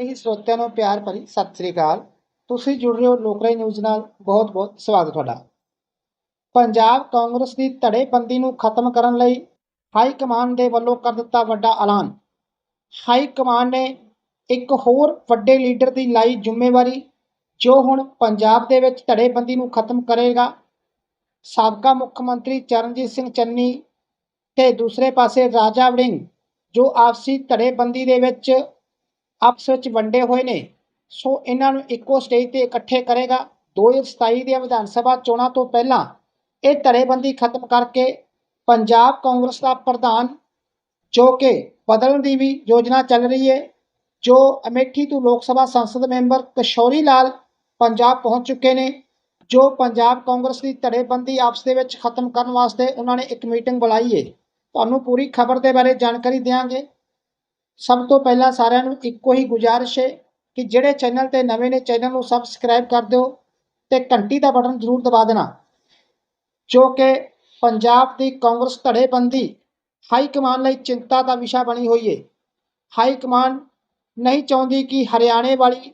ਹੀ ਸਰੋਤਿਆਂ ਨੂੰ ਪਿਆਰ ਭਰੀ ਸਤਿ ਸ੍ਰੀ ਅਕਾਲ। ਤੁਸੀਂ ਜੁੜ ਰਹੇ ਹੋ ਲੋਕਰਾਈ ਨਿਊਜ਼ ਨਾਲ। ਬਹੁਤ-ਬਹੁਤ ਸਵਾਗਤ ਤੁਹਾਡਾ। ਪੰਜਾਬ ਕਾਂਗਰਸ ਦੀ ਧੜੇਬੰਦੀ ਨੂੰ ਖਤਮ ਕਰਨ ਲਈ ਹਾਈ ਕਮਾਂਡ ਦੇ ਵੱਲੋਂ ਕਰ ਦਿੱਤਾ ਵੱਡਾ ਐਲਾਨ। ਹਾਈ ਕਮਾਂਡ ਨੇ ਇੱਕ ਹੋਰ ਵੱਡੇ ਲੀਡਰ ਦੀ ਲਾਈ ਜ਼ਿੰਮੇਵਾਰੀ, ਜੋ ਹੁਣ ਪੰਜਾਬ ਦੇ ਵਿੱਚ ਧੜੇਬੰਦੀ ਨੂੰ ਖਤਮ ਕਰੇਗਾ। ਸਾਬਕਾ ਮੁੱਖ ਮੰਤਰੀ ਚਰਨਜੀਤ ਸਿੰਘ ਚੰਨੀ ਤੇ ਦੂਸਰੇ ਪਾਸੇ ਰਾਜਾ ਵੜਿੰਗ, ਜੋ ਆਪਸੀ ਧੜੇਬੰਦੀ ਦੇ ਵਿੱਚ ਆਪਸ ਵਿੱਚ ਵੰਡੇ ਹੋਏ ਨੇ। ਸੋ ਇਹਨਾਂ ਨੂੰ ਇੱਕੋ ਸਟੇਜ ਤੇ ਇਕੱਠੇ ਕਰੇਗਾ। 2027 ਦੀਆਂ ਵਿਧਾਨ ਸਭਾ ਚੋਣਾਂ ਤੋਂ ਪਹਿਲਾਂ ਇਹ ਧੜੇਬੰਦੀ ਖਤਮ ਕਰਕੇ ਪੰਜਾਬ ਕਾਂਗਰਸ ਦਾ ਪ੍ਰਧਾਨ, ਜੋ ਕਿ ਬਦਲਣ ਦੀ ਵੀ ਯੋਜਨਾ ਚੱਲ ਰਹੀ ਹੈ, ਜੋ ਅਮੇਠੀ ਤੋਂ ਲੋਕ ਸਭਾ ਸੰਸਦ ਮੈਂਬਰ ਕਿਸ਼ੋਰੀ ਲਾਲ ਪੰਜਾਬ ਪਹੁੰਚ ਚੁੱਕੇ ਨੇ, ਜੋ ਪੰਜਾਬ ਕਾਂਗਰਸ ਦੀ ਧੜੇਬੰਦੀ ਆਪਸ ਦੇ ਵਿੱਚ ਖਤਮ ਕਰਨ ਵਾਸਤੇ ਉਹਨਾਂ ਨੇ ਇੱਕ ਮੀਟਿੰਗ ਬੁਲਾਈ ਹੈ। ਤੁਹਾਨੂੰ ਪੂਰੀ ਖਬਰ ਦੇ ਬਾਰੇ ਜਾਣਕਾਰੀ ਦਿਆਂਗੇ। ਸਭ ਤੋਂ ਪਹਿਲਾਂ ਸਾਰਿਆਂ ਨੂੰ ਇੱਕੋ ਹੀ ਗੁਜ਼ਾਰਿਸ਼ ਹੈ ਕਿ ਜਿਹੜੇ ਚੈਨਲ ਤੇ ਨਵੇਂ ਨੇ, ਚੈਨਲ ਨੂੰ ਸਬਸਕ੍ਰਾਈਬ ਕਰ ਦਿਓ ਤੇ ਘੰਟੀ ਦਾ ਬਟਨ ਜ਼ਰੂਰ ਦਬਾ ਦੇਣਾ, ਜੋ ਕਿ ਪੰਜਾਬ ਦੀ ਕਾਂਗਰਸ ਧੜੇਬੰਦੀ ਹਾਈ ਕਮਾਂਡ ਲਈ ਚਿੰਤਾ ਦਾ ਵਿਸ਼ਾ ਬਣੀ ਹੋਈ ਹੈ। ਹਾਈ ਕਮਾਂਡ ਨਹੀਂ ਚਾਹੁੰਦੀ ਕਿ ਹਰਿਆਣੇ ਵਾਲੀ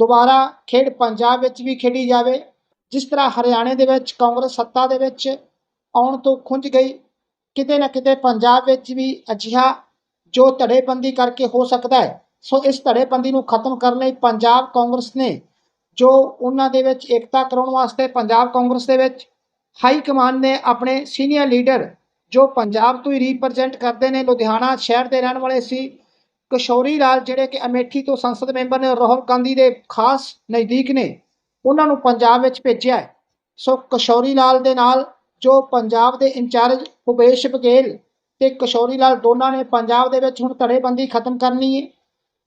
ਦੁਬਾਰਾ ਖੇਡ ਪੰਜਾਬ ਵਿੱਚ ਵੀ ਖੇਡੀ ਜਾਵੇ, ਜਿਸ ਤਰ੍ਹਾਂ ਹਰਿਆਣੇ ਦੇ ਵਿੱਚ ਕਾਂਗਰਸ ਸੱਤਾ ਦੇ ਵਿੱਚ ਆਉਣ ਤੋਂ ਖੁੰਝ ਗਈ, ਕਿਤੇ ਨਾ ਕਿਤੇ ਪੰਜਾਬ ਵਿੱਚ ਵੀ ਅਜਿਹਾ ਜੋ ਧੜੇਬੰਦੀ ਕਰਕੇ ਹੋ ਸਕਦਾ ਹੈ, ਸੋ ਇਸ ਧੜੇਬੰਦੀ ਨੂੰ ਖਤਮ ਕਰਨ ਲਈ ਪੰਜਾਬ ਕਾਂਗਰਸ ਨੇ ਜੋ ਉਹਨਾਂ ਦੇ ਵਿੱਚ ਏਕਤਾ ਕਰਾਉਣ ਵਾਸਤੇ ਪੰਜਾਬ ਕਾਂਗਰਸ ਦੇ ਵਿੱਚ ਹਾਈ ਕਮਾਨ ਨੇ ਆਪਣੇ ਸੀਨੀਅਰ ਲੀਡਰ ਜੋ ਪੰਜਾਬ ਤੋਂ ਹੀ ਰਿਪਰੈਜ਼ੈਂਟ ਕਰਦੇ ਨੇ, ਲੁਧਿਆਣਾ ਸ਼ਹਿਰ ਦੇ ਰਹਿਣ ਵਾਲੇ ਸੀ, ਕਿਸ਼ੋਰੀ ਲਾਲ ਜਿਹੜੇ ਕਿ ਅਮੇਠੀ ਤੋਂ ਸੰਸਦ ਮੈਂਬਰ ਨੇ, ਰਾਹੁਲ ਗਾਂਧੀ ਦੇ ਖਾਸ ਨਜ਼ਦੀਕ ਨੇ, ਉਹਨਾਂ ਨੂੰ ਪੰਜਾਬ ਵਿੱਚ ਭੇਜਿਆ ਸੋ ਕਿਸ਼ੋਰੀ ਲਾਲ ਦੇ ਨਾਲ ਜੋ ਪੰਜਾਬ ਦੇ ਇੰਚਾਰਜ ਭੁਪੇਸ਼ ਬਘੇਲ ਤੇ ਕਿਸ਼ੋਰੀ ਲਾਲ ਦੋਨਾਂ ਨੇ ਪੰਜਾਬ ਦੇ ਵਿੱਚ ਹੁਣ ਧੜੇਬੰਦੀ ਖਤਮ ਕਰਨੀ ਹੈ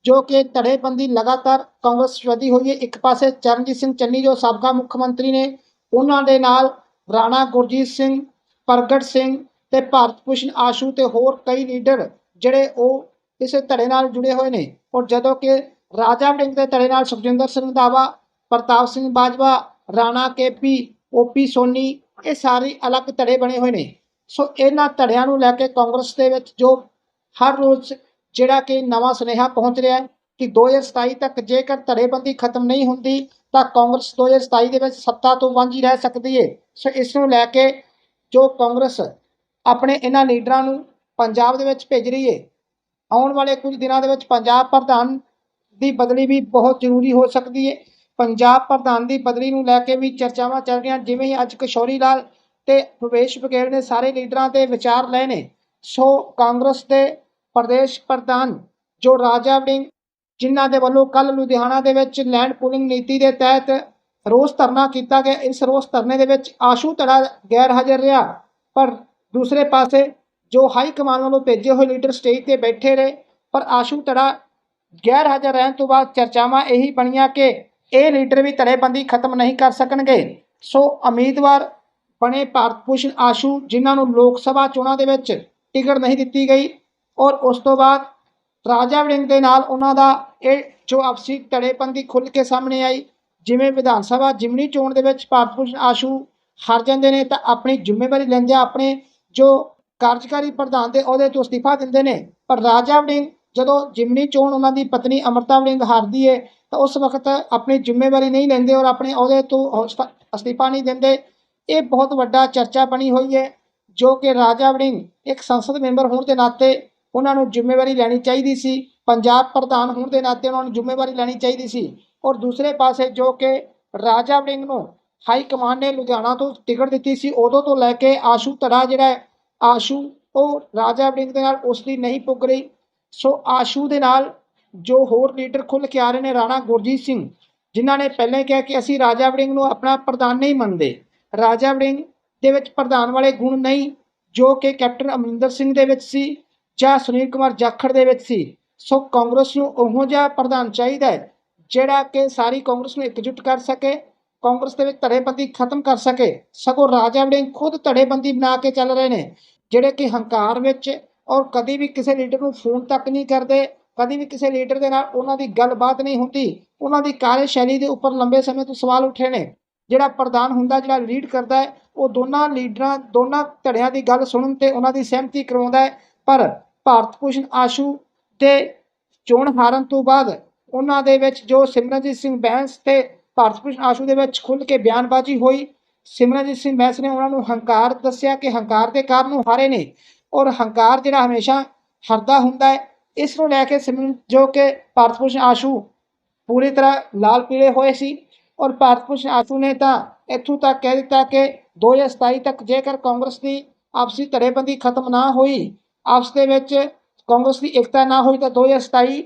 ਜੋ ਕਿ ਧੜੇਬੰਦੀ ਲਗਾਤਾਰ ਕਾਂਗਰਸ ਵਧੀ ਹੋਈ ਹੈ ਇੱਕ ਪਾਸੇ ਚਰਨਜੀਤ ਸਿੰਘ ਚੰਨੀ, ਜੋ ਸਾਬਕਾ ਮੁੱਖ ਮੰਤਰੀ ਨੇ, ਉਹਨਾਂ ਦੇ ਨਾਲ ਰਾਣਾ ਗੁਰਜੀਤ ਸਿੰਘ, ਪ੍ਰਗਟ ਸਿੰਘ ਤੇ ਭਾਰਤ ਭੂਸ਼ਣ ਆਸ਼ੂ ਤੇ ਹੋਰ ਕਈ ਲੀਡਰ ਜਿਹੜੇ ਉਹ ਇਸੇ ਧੜੇ ਨਾਲ ਜੁੜੇ ਹੋਏ ਨੇ। ਔਰ ਜਦੋਂ ਕਿ ਰਾਜਾ ਵੜਿੰਗ ਦੇ ਧੜੇ ਨਾਲ ਸੁਖਜਿੰਦਰ ਸਿੰਘ ਰੰਧਾਵਾ ਪ੍ਰਤਾਪ ਸਿੰਘ ਬਾਜਵਾ, ਰਾਣਾ ਕੇਪੀ ਓਪੀ ਸੋਨੀ, ਇਹ ਸਾਰੇ ਅਲੱਗ ਧੜੇ ਬਣੇ ਹੋਏ ਨੇ। ਸੋ ਇਹਨਾਂ ਧੜਿਆਂ ਨੂੰ ਲੈ ਕੇ ਕਾਂਗਰਸ ਦੇ ਵਿੱਚ ਜੋ ਹਰ ਰੋਜ਼ ਜਿਹੜਾ ਕਿ ਨਵਾਂ ਸੁਨੇਹਾ ਪਹੁੰਚ ਰਿਹਾ ਹੈ ਕਿ 2027 ਤੱਕ ਜੇਕਰ ਧੜੇਬੰਦੀ ਖਤਮ ਨਹੀਂ ਹੁੰਦੀ, ਤਾਂ ਕਾਂਗਰਸ 2027 ਦੇ ਵਿੱਚ ਸੱਤਾ ਤੋਂ ਵਾਂਝੀ ਰਹਿ ਸਕਦੀ ਹੈ ਸੋ ਇਸ ਨੂੰ ਲੈ ਕੇ ਜੋ ਕਾਂਗਰਸ ਆਪਣੇ ਇਹਨਾਂ ਲੀਡਰਾਂ ਨੂੰ ਪੰਜਾਬ ਦੇ ਵਿੱਚ ਭੇਜ ਰਹੀ ਹੈ ਆਉਣ ਵਾਲੇ ਕੁਝ ਦਿਨਾਂ ਦੇ ਵਿੱਚ ਪੰਜਾਬ ਪ੍ਰਧਾਨ ਦੀ ਬਦਲੀ ਵੀ ਬਹੁਤ ਜ਼ਰੂਰੀ ਹੋ ਸਕਦੀ ਹੈ ਪੰਜਾਬ ਪ੍ਰਧਾਨ ਦੀ ਬਦਲੀ ਨੂੰ ਲੈ ਕੇ ਵੀ ਚਰਚਾਵਾਂ ਚੱਲ ਰਹੀਆਂ, ਜਿਵੇਂ ਹੀ ਅੱਜ ਕਿਸ਼ੋਰੀ ਲਾਲ ਤੇ ਭੁਪੇਸ਼ ਬਘੇਲ ਨੇ ਸਾਰੇ ਲੀਡਰਾਂ ਤੇ ਵਿਚਾਰ ਲਏ ਨੇ। ਸੋ ਕਾਂਗਰਸ ਦੇ ਪ੍ਰਦੇਸ਼ ਪ੍ਰਧਾਨ ਜੋ ਰਾਜਾ ਵੜਿੰਗ ਜਿਨ੍ਹਾਂ ਦੇ ਵੱਲੋਂ ਕੱਲ ਲੁਧਿਆਣਾ ਦੇ ਵਿੱਚ ਲੈਂਡ ਪੂਲਿੰਗ ਨੀਤੀ ਦੇ ਤਹਿਤ ਰੋਸ ਧਰਨਾ ਕੀਤਾ ਗਿਆ, ਇਸ ਰੋਸ ਧਰਨੇ ਦੇ ਵਿੱਚ ਆਸ਼ੂ ਧੜਾ ਗੈਰ ਹਾਜ਼ਰ ਰਿਹਾ। ਪਰ ਦੂਸਰੇ ਪਾਸੇ ਜੋ ਹਾਈ ਕਮਾਨ ਵੱਲੋਂ ਭੇਜੇ ਹੋਏ ਲੀਡਰ ਸਟੇਜ ਤੇ ਬੈਠੇ ਰਹੇ, ਪਰ ਆਸ਼ੂ ਧੜਾ ਗੈਰ ਹਾਜ਼ਰ ਰਹਿਣ ਤੋਂ ਬਾਅਦ ਚਰਚਾਵਾਂ ਇਹੀ ਬਣੀਆਂ ਕਿ ਇਹ ਲੀਡਰ ਵੀ ਧੜੇਬੰਦੀ ਖਤਮ ਨਹੀਂ ਕਰ ਸਕਣਗੇ। ਸੋ ਉਮੀਦਵਾਰ ਬਣੇ ਭਾਰਤ ਭੂਸ਼ਣ ਆਸ਼ੂ ਜਿਨ੍ਹਾਂ ਨੂੰ ਲੋਕ ਸਭਾ ਚੋਣਾਂ ਦੇ ਵਿੱਚ ਟਿਕਟ ਨਹੀਂ ਦਿੱਤੀ ਗਈ ਔਰ ਉਸ ਤੋਂ ਬਾਅਦ ਰਾਜਾ ਵੜਿੰਗ ਦੇ ਨਾਲ ਉਹਨਾਂ ਦਾ ਇਹ ਜੋ ਆਪਸੀ ਧੜੇਬੰਦੀ ਖੁੱਲ੍ਹ ਕੇ ਸਾਹਮਣੇ ਆਈ, ਜਿਵੇਂ ਵਿਧਾਨ ਸਭਾ ਜਿਮਨੀ ਚੋਣ ਦੇ ਵਿੱਚ ਭਾਰਤ ਭੂਸ਼ਣ ਆਸ਼ੂ ਹਾਰ ਜਾਂਦੇ ਨੇ ਤਾਂ ਆਪਣੀ ਜ਼ਿੰਮੇਵਾਰੀ ਲੈਂਦੇ ਆਪਣੇ ਜੋ ਕਾਰਜਕਾਰੀ ਪ੍ਰਧਾਨ ਦੇ ਅਹੁਦੇ ਤੋਂ ਅਸਤੀਫਾ ਦਿੰਦੇ ਨੇ, ਪਰ ਰਾਜਾ ਵੜਿੰਗ ਜਦੋਂ ਜਿਮਨੀ ਚੋਣ ਉਹਨਾਂ ਦੀ ਪਤਨੀ ਅਮਰਤਾ ਵੜਿੰਗ ਹਾਰਦੀ ਹੈ ਤਾਂ ਉਸ ਵਕਤ ਆਪਣੀ ਜ਼ਿੰਮੇਵਾਰੀ ਨਹੀਂ ਲੈਂਦੇ ਔਰ ਆਪਣੇ ਅਹੁਦੇ ਤੋਂ ਅਸਤੀਫਾ ਨਹੀਂ ਦਿੰਦੇ ਇਹ ਬਹੁਤ ਵੱਡਾ ਚਰਚਾ ਬਣੀ ਹੋਈ ਹੈ, ਜੋ ਕਿ ਰਾਜਾ ਵੜਿੰਗ ਇੱਕ ਸੰਸਦ ਮੈਂਬਰ ਹੋਣ ਦੇ ਨਾਤੇ ਉਹਨਾਂ ਨੂੰ ਜ਼ਿੰਮੇਵਾਰੀ ਲੈਣੀ ਚਾਹੀਦੀ ਸੀ। ਪੰਜਾਬ ਪ੍ਰਧਾਨ ਹੋਣ ਦੇ ਨਾਤੇ ਉਹਨਾਂ ਨੂੰ ਜ਼ਿੰਮੇਵਾਰੀ ਲੈਣੀ ਚਾਹੀਦੀ ਸੀ। ਔਰ ਦੂਸਰੇ ਪਾਸੇ ਜੋ ਕਿ ਰਾਜਾ ਵੜਿੰਗ ਨੂੰ ਹਾਈ ਕਮਾਂਡ ਨੇ ਲੁਧਿਆਣਾ ਤੋਂ ਟਿਕਟ ਦਿੱਤੀ ਸੀ, ਉਦੋਂ ਤੋਂ ਲੈ ਕੇ ਆਸ਼ੂ ਧੜਾ ਜਿਹੜਾ ਹੈ, ਆਸ਼ੂ, ਉਹ ਰਾਜਾ ਵੜਿੰਗ ਦੇ ਨਾਲ ਉਸ ਦੀ ਨਹੀਂ ਪੁੱਗ ਰਹੀ। ਸੋ ਆਸ਼ੂ ਦੇ ਨਾਲ ਜੋ ਹੋਰ ਲੀਡਰ ਖੁੱਲ੍ਹ ਕੇ ਆ ਰਹੇ ਨੇ, ਰਾਣਾ ਗੁਰਜੀਤ ਸਿੰਘ, ਜਿਨ੍ਹਾਂ ਨੇ ਪਹਿਲਾਂ ਹੀ ਕਿਹਾ ਕਿ ਅਸੀਂ ਰਾਜਾ ਵੜਿੰਗ ਨੂੰ ਆਪਣਾ ਪ੍ਰਧਾਨ ਨਹੀਂ ਮੰਨਦੇ। ਰਾਜਾ ਵੜਿੰਗ ਦੇ ਵਿੱਚ ਪ੍ਰਧਾਨ ਵਾਲੇ ਗੁਣ ਨਹੀਂ, ਜੋ ਕਿ ਕੈਪਟਨ ਅਮਰਿੰਦਰ ਸਿੰਘ ਦੇ ਵਿੱਚ ਸੀ ਜਾਂ ਸੁਨੀਲ ਕੁਮਾਰ ਜਾਖੜ ਦੇ ਵਿੱਚ ਸੀ, ਸੋ ਕਾਂਗਰਸ ਨੂੰ ਉਹੋ ਜਿਹਾ ਪ੍ਰਧਾਨ ਚਾਹੀਦਾ ਹੈ ਜਿਹੜਾ ਕਿ ਸਾਰੀ ਕਾਂਗਰਸ ਨੂੰ ਇਕਜੁੱਟ ਕਰ ਸਕੇ, ਕਾਂਗਰਸ ਦੇ ਵਿੱਚ ਧੜੇਬੰਦੀ ਖਤਮ ਕਰ ਸਕੇ, ਸਗੋਂ ਰਾਜਾ ਵੜਿੰਗ ਖੁਦ ਧੜੇਬੰਦੀ ਬਣਾ ਕੇ ਚੱਲ ਰਹੇ ਨੇ, ਜਿਹੜੇ ਕਿ ਹੰਕਾਰ ਵਿੱਚ ਔਰ ਕਦੀ ਵੀ ਕਿਸੇ ਲੀਡਰ ਨੂੰ ਫੋਨ ਤੱਕ ਨਹੀਂ ਕਰਦੇ, ਕਦੀ ਵੀ ਕਿਸੇ ਲੀਡਰ ਦੇ ਨਾਲ ਉਹਨਾਂ ਦੀ ਗੱਲਬਾਤ ਨਹੀਂ ਹੁੰਦੀ, ਉਹਨਾਂ ਦੀ ਕਾਰਜਸ਼ੈਲੀ ਦੇ ਉੱਪਰ ਲੰਬੇ ਸਮੇਂ ਤੋਂ ਸਵਾਲ ਉੱਠੇ ਨੇ। ਜਿਹੜਾ ਪ੍ਰਧਾਨ ਹੁੰਦਾ, ਜਿਹੜਾ ਲੀਡ ਕਰਦਾ ਹੈ, ਉਹ ਦੋਨਾਂ ਲੀਡਰਾਂ ਦੋਨਾਂ ਧੜਿਆਂ ਦੀ ਗੱਲ ਸੁਣਨ ਤੇ ਉਹਨਾਂ ਦੀ ਸਹਿਮਤੀ ਕਰਵਾਉਂਦਾ ਹੈ। ਪਰ ਭਾਰਤ ਭੂਸ਼ਣ ਆਸ਼ੂ ਤੇ ਚੋਣ ਹਾਰਨ ਤੋਂ ਬਾਅਦ ਉਹਨਾਂ ਦੇ ਵਿੱਚ ਜੋ ਸਿਮਰਨਜੀਤ ਸਿੰਘ ਬੈਂਸ ਤੇ ਭਾਰਤ ਭੂਸ਼ਣ ਆਸ਼ੂ ਦੇ ਵਿੱਚ ਖੁੱਲ੍ਹ ਕੇ ਬਿਆਨਬਾਜ਼ੀ ਹੋਈ, ਸਿਮਰਨਜੀਤ ਸਿੰਘ ਬੈਂਸ ਨੇ ਉਹਨਾਂ ਨੂੰ ਹੰਕਾਰ ਦੱਸਿਆ ਕਿ ਹੰਕਾਰ ਦੇ ਕਾਰਨ ਉਹ ਹਾਰੇ ਨੇ ਔਰ ਹੰਕਾਰ ਜਿਹੜਾ ਹਮੇਸ਼ਾ ਹਰਦਾ ਹੁੰਦਾ ਹੈ, ਇਸ ਨੂੰ ਲੈ ਕੇ ਸਿਮਰਨ ਜੋ ਕਿ ਭਾਰਤ ਭੂਸ਼ਣ ਆਸ਼ੂ ਪੂਰੀ ਤਰ੍ਹਾਂ ਲਾਲ ਪੀਲੇ ਹੋਏ ਸੀ। ਔਰ ਭਾਰਤ ਭੂਸ਼ਣ ਆਸ਼ੂ ਨੇ ਤਾਂ ਇੱਥੋਂ ਤੱਕ ਕਹਿ ਦਿੱਤਾ ਕਿ 2027 ਤੱਕ ਜੇਕਰ ਕਾਂਗਰਸ ਦੀ ਆਪਸੀ ਧੜੇਬੰਦੀ ਖਤਮ ਨਾ ਹੋਈ, ਆਪਸ ਦੇ ਵਿੱਚ ਕਾਂਗਰਸ ਦੀ ਇਕਤਾ ਨਾ ਹੋਈ ਤਾਂ 2027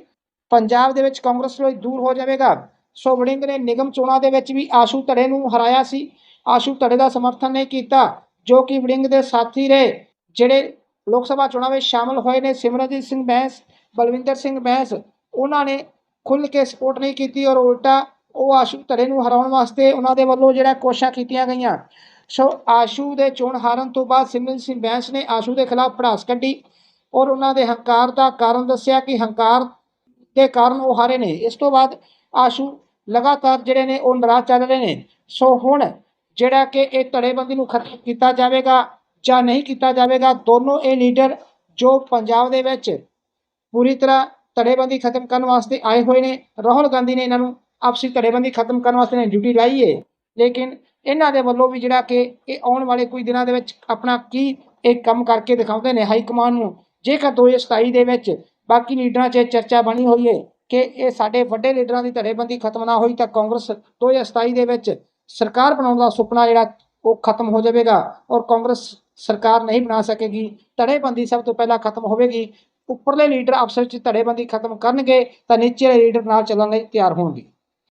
ਪੰਜਾਬ ਦੇ ਵਿੱਚ ਕਾਂਗਰਸ ਤੋਂ ਦੂਰ ਹੋ ਜਾਵੇਗਾ। ਸੋ ਵੜਿੰਗ ਨੇ ਨਿਗਮ ਚੋਣਾਂ ਦੇ ਵਿੱਚ ਵੀ ਆਸ਼ੂ ਧੜੇ ਨੂੰ ਹਰਾਇਆ ਸੀ। ਆਸ਼ੂ ਧੜੇ ਦਾ ਸਮਰਥਨ ਨਹੀਂ ਕੀਤਾ, ਜੋ ਕਿ ਵੜਿੰਗ ਦੇ ਸਾਥੀ ਰਹੇ, ਜਿਹੜੇ ਲੋਕ ਸਭਾ ਚੋਣਾਂ ਵਿੱਚ ਸ਼ਾਮਲ ਹੋਏ ਨੇ। ਸਿਮਰਨਜੀਤ ਸਿੰਘ ਬੈਂਸ, ਬਲਵਿੰਦਰ ਸਿੰਘ ਬੈਂਸ, ਉਹਨਾਂ ਨੇ ਖੁੱਲ੍ਹ ਕੇ ਸਪੋਰਟ ਨਹੀਂ ਕੀਤੀ ਔਰ ਉਲਟਾ ਉਹ ਆਸ਼ੂ ਧੜੇ ਨੂੰ ਹਰਾਉਣ ਵਾਸਤੇ ਉਹਨਾਂ ਦੇ ਵੱਲੋਂ ਜਿਹੜਾ ਕੋਸ਼ਿਸ਼ਾਂ ਕੀਤੀਆਂ ਗਈਆਂ। ਸੋ ਆਸ਼ੂ ਦੇ ਚੋਣ ਹਾਰਨ ਤੋਂ ਬਾਅਦ ਸਿਮਰਨ ਸਿੰਘ ਬੈਂਸ ਨੇ ਆਸ਼ੂ ਦੇ ਖਿਲਾਫ ਭੜਾਸ ਕੱਢੀ ਔਰ ਉਹਨਾਂ ਦੇ ਹੰਕਾਰ ਦਾ ਕਾਰਨ ਦੱਸਿਆ ਕਿ ਹੰਕਾਰ ਦੇ ਕਾਰਨ ਉਹ ਹਾਰੇ ਨੇ। ਇਸ ਤੋਂ ਬਾਅਦ ਆਸ਼ੂ ਲਗਾਤਾਰ ਜਿਹੜੇ ਨੇ ਉਹ ਨਾਰਾਜ਼ ਚੱਲ ਰਹੇ ਨੇ। ਸੋ ਹੁਣ ਜਿਹੜਾ ਕਿ ਇਹ ਧੜੇਬੰਦੀ ਨੂੰ ਖਤਮ ਕੀਤਾ ਜਾਵੇਗਾ ਜਾਂ ਨਹੀਂ ਕੀਤਾ ਜਾਵੇਗਾ, ਦੋਨੋਂ ਇਹ ਲੀਡਰ ਜੋ ਪੰਜਾਬ ਦੇ ਵਿੱਚ ਪੂਰੀ ਤਰ੍ਹਾਂ ਧੜੇਬੰਦੀ ਖਤਮ ਕਰਨ ਵਾਸਤੇ ਆਏ ਹੋਏ ਨੇ, ਰਾਹੁਲ ਗਾਂਧੀ ਨੇ ਇਹਨਾਂ ਨੂੰ ਆਪਸੀ ਧੜੇਬੰਦੀ ਖਤਮ ਕਰਨ ਵਾਸਤੇ ਨੇ ਡਿਊਟੀ ਲਾਈ ਹੈ ਲੇਕਿਨ ਇਹਨਾਂ ਦੇ ਵੱਲੋਂ ਵੀ ਜਿਹੜਾ ਕਿ ਇਹ ਆਉਣ ਵਾਲੇ ਕੁਝ ਦਿਨਾਂ ਦੇ ਵਿੱਚ ਆਪਣਾ ਕੀ ਇਹ ਕੰਮ ਕਰਕੇ ਦਿਖਾਉਂਦੇ ਨੇ ਹਾਈ ਕਮਾਨ ਨੂੰ। ਜੇਕਰ 2027 ਦੇ ਵਿੱਚ ਬਾਕੀ ਲੀਡਰਾਂ 'ਚ ਇਹ ਚਰਚਾ ਬਣੀ ਹੋਈ ਹੈ ਕਿ ਇਹ ਸਾਡੇ ਵੱਡੇ ਲੀਡਰਾਂ ਦੀ ਧੜੇਬੰਦੀ ਖਤਮ ਨਾ ਹੋਈ ਤਾਂ ਕਾਂਗਰਸ 2027 ਦੇ ਵਿੱਚ ਸਰਕਾਰ ਬਣਾਉਣ ਦਾ ਸੁਪਨਾ ਜਿਹੜਾ ਉਹ ਖਤਮ ਹੋ ਜਾਵੇਗਾ ਔਰ ਕਾਂਗਰਸ ਸਰਕਾਰ ਨਹੀਂ ਬਣਾ ਸਕੇਗੀ। ਧੜੇਬੰਦੀ ਸਭ ਤੋਂ ਪਹਿਲਾਂ ਖਤਮ ਹੋਵੇਗੀ। ਉੱਪਰਲੇ ਲੀਡਰ ਅਫਸਰ 'ਚ ਧੜੇਬੰਦੀ ਖਤਮ ਕਰਨਗੇ ਤਾਂ ਨੀਚੇ ਲੀਡਰ ਨਾਲ ਚੱਲਣ ਲਈ ਤਿਆਰ ਹੋਣਗੇ।